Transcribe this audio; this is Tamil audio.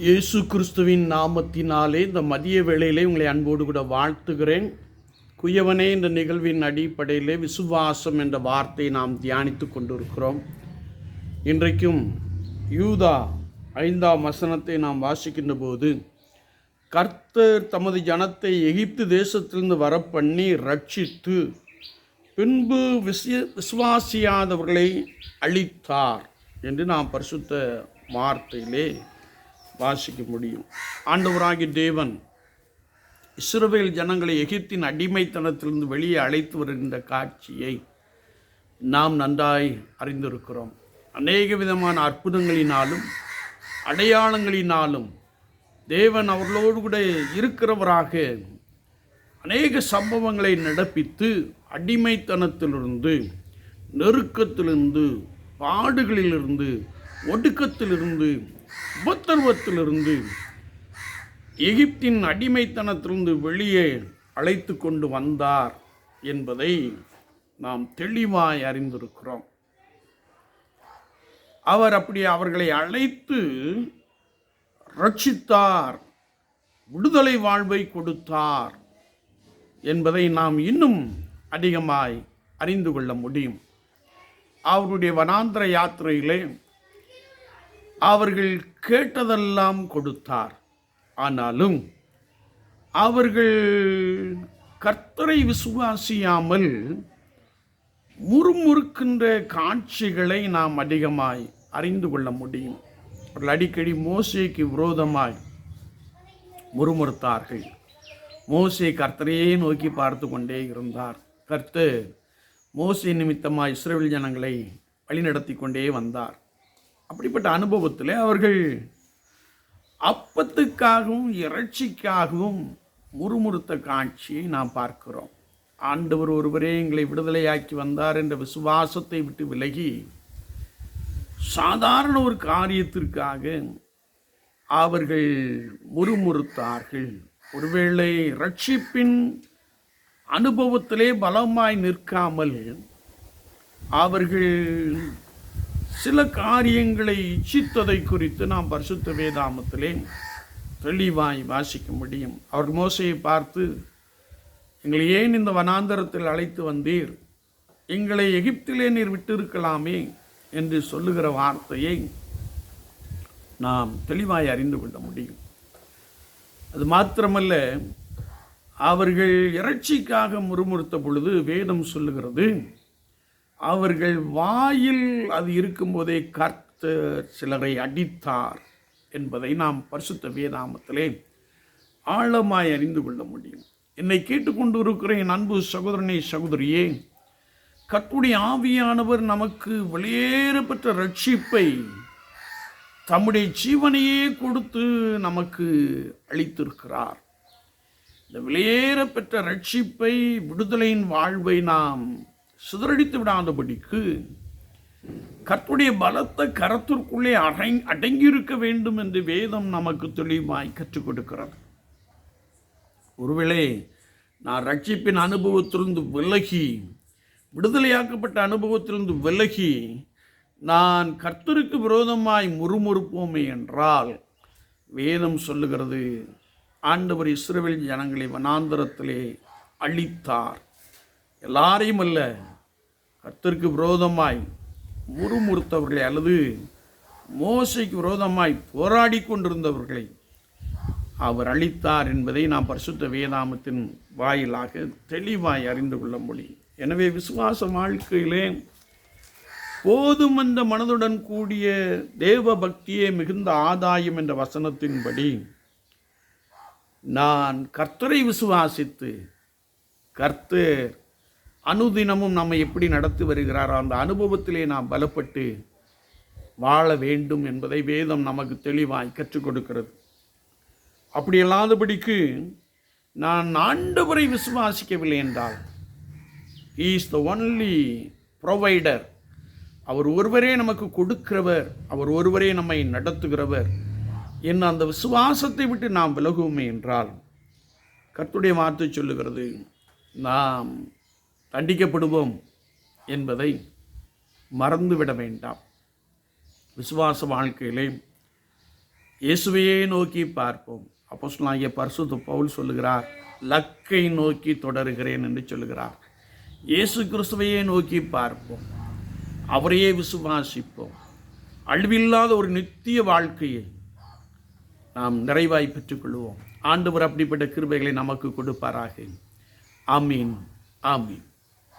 இயேசு கிறிஸ்துவின் நாமத்தினாலே இந்த மதிய வேளையிலே உங்களை அன்போடு கூட வாழ்த்துகிறேன். குயவனே என்ற நிகழ்வின் அடிப்படையிலே விசுவாசம் என்ற வார்த்தையை நாம் தியானித்து கொண்டிருக்கிறோம். இன்றைக்கும் யூதா ஐந்தாம் வசனத்தை நாம் வாசிக்கின்ற போது கர்த்தர் தமது ஜனத்தை எகிப்து தேசத்திலிருந்து வரப்பண்ணி ரட்சித்து பின்பு விசிய விசுவாசியாதவர்களை அழித்தார் என்று நாம் பரிசுத்த வார்த்தையிலே வாசிக்க முடியும். ஆண்டவராகிய தேவன் இஸ்ரவேல் ஜனங்களை எகிப்தின் அடிமைத்தனத்திலிருந்து வெளியே அழைத்து வருகின்ற காட்சியை நாம் நன்றாய் அறிந்திருக்கிறோம். அநேக விதமான அற்புதங்களினாலும் அடையாளங்களினாலும் தேவன் அவர்களோடு கூட இருக்கிறவராக அநேக சம்பவங்களை நடப்பித்து அடிமைத்தனத்திலிருந்து நெருக்கத்திலிருந்து பாடுகளிலிருந்து ஒடுக்கத்திலிருந்து உபத்திரவத்திலிருந்து எகிப்தின் அடிமைத்தனத்திலிருந்து வெளியே அழைத்து கொண்டு வந்தார் என்பதை நாம் தெளிவாய் அறிந்திருக்கிறோம். அவர் அப்படி அவர்களை அழைத்து ரட்சித்தார் விடுதலை வாழ்வை கொடுத்தார் என்பதை நாம் இன்னும் அதிகமாய் அறிந்து கொள்ள முடியும். அவருடைய வனாந்திர யாத்திரையிலே அவர்கள் கேட்டதெல்லாம் கொடுத்தார். ஆனாலும் அவர்கள் கர்த்தரை விசுவாசியாமல் முறுமுறுக்கின்ற காட்சிகளை நாம் அதிகமாய் அறிந்து கொள்ள முடியும். அவர்கள் அடிக்கடி மோசைக்கு விரோதமாய் முறுமுறுத்தார்கள். மோசை கர்த்தரையே நோக்கி பார்த்து கொண்டே இருந்தார். கர்த்தர் மோசை நிமித்தமாக இஸ்ரேல் ஜனங்களை வழிநடத்தி கொண்டே வந்தார். அப்படிப்பட்ட அனுபவத்தில் அவர்கள் அப்பத்துக்காகவும் இறைச்சிக்காகவும் முறுமுறுத்த காட்சியை நாம் பார்க்கிறோம். ஆண்டவர் ஒருவரே எங்களை விடுதலையாக்கி வந்தார் என்ற விசுவாசத்தை விட்டு விலகி சாதாரண ஒரு காரியத்திற்காக அவர்கள் முறுமுறுத்தார்கள். ஒருவேளை ரட்சிப்பின் அனுபவத்திலே பலமாய் நிற்காமல் அவர்கள் சில காரியங்களை இச்சித்ததை குறித்து நாம் பரிசுத்த வேதாமத்திலே தெளிவாய் வாசிக்க முடியும். அவர் மோசையை பார்த்து எங்களை ஏன் இந்த வனாந்தரத்தில் அழைத்து வந்தீர்? எங்களை எகிப்திலே நீர் விட்டிருக்கலாமே என்று சொல்லுகிற வார்த்தையை நாம் தெளிவாய் அறிந்து கொள்ள முடியும். அது மாத்திரமல்ல அவர்கள் இறைச்சிக்காக முறுமுறுத்த பொழுது வேதம் சொல்லுகிறது அவர்கள் வாயில் அது இருக்கும்போதே கர்த்தர் சிலரை அடித்தார் என்பதை நாம் பரிசுத்த வேதாமத்திலே ஆழமாய் அறிந்து கொள்ள முடியும். என்னை கேட்டுக்கொண்டு இருக்கிற என் அன்பு சகோதரனை சகோதரியே கர்த்துடைய ஆவியானவர் நமக்கு வெளியேறப்பட்ட ரட்சிப்பை தம்முடைய ஜீவனையே கொடுத்து நமக்கு அளித்திருக்கிறார். இந்த வெளியேறப்பெற்ற ரட்சிப்பை விடுதலையின் வாழ்வை நாம் சிதறடித்து விடாதபடிக்கு கர்த்துடைய பலத்த கரத்திற்குள்ளே அடங் அடங்கியிருக்க வேண்டும் என்று வேதம் நமக்கு தெளிவாய் கற்றுக் கொடுக்கிறது. ஒருவேளை நான் ரட்சிப்பின் அனுபவத்திலிருந்து விலகி விடுதலையாக்கப்பட்ட அனுபவத்திலிருந்து விலகி நான் கர்த்தருக்கு விரோதமாய் முறுமுறுப்போமே என்றால் வேதம் சொல்லுகிறது ஆண்டவர் இஸ்ரவேல் ஜனங்களை வனாந்தரத்திலே அழித்தார். எல்லாரையும் அல்ல கர்த்தருக்கு விரோதமாய் முறுமுறுத்தவர்களை அல்லது மோசைக்கு விரோதமாய் போராடி கொண்டிருந்தவர்களை அவர் அளித்தார் என்பதை நாம் பரிசுத்த வேதாமத்தின் வாயிலாக தெளிவாய் அறிந்து கொள்ள முடியும் எனவே விசுவாச வாழ்க்கையிலே போதும் என்ற மனதுடன் கூடிய தேவ பக்தியே மிகுந்த ஆதாயம் என்ற வசனத்தின்படி நான் கர்த்தரை விசுவாசித்து கர்த்தர் அனுதினமும் நம்மை எப்படி நடத்தி வருகிறாரோ அந்த அனுபவத்திலே நாம் பலப்பட்டு வாழ வேண்டும் என்பதை வேதம் நமக்கு தெளிவாய் கற்றுக் கொடுக்கிறது. அப்படி இல்லாதபடிக்கு நான் ஆண்டவரை விசுவாசிக்கவில்லை என்றால் இஸ் த ஒன்லி ப்ரொவைடர் அவர் ஒருவரே நமக்கு கொடுக்கிறவர். அவர் ஒருவரே நம்மை நடத்துகிறவர் என்ன அந்த விசுவாசத்தை விட்டு நாம் விலகுவோமே என்றால் கர்த்துடைய வார்த்தை சொல்லுகிறது நாம் தண்டிக்கப்படுவோம் என்பதை மறந்துவிட வேண்டாம். விசுவாச வாழ்க்கையிலே இயேசுவையே நோக்கி பார்ப்போம். அப்போஸ்தலனாகிய பரிசுத்த பவுல் சொல்லுகிறார் லக்கை நோக்கி தொடருகிறேன் என்று சொல்லுகிறார். இயேசு கிறிஸ்துவையே நோக்கி பார்ப்போம். அவரையே விசுவாசிப்போம். அழிவில்லாத ஒரு நித்திய வாழ்க்கையை நாம் நிறைவாய் பெற்றுக்கொள்வோம். ஆண்டவர் அப்படிப்பட்ட கிருபைகளை நமக்கு கொடுப்பாராக. ஆமீன் ஆமீன்.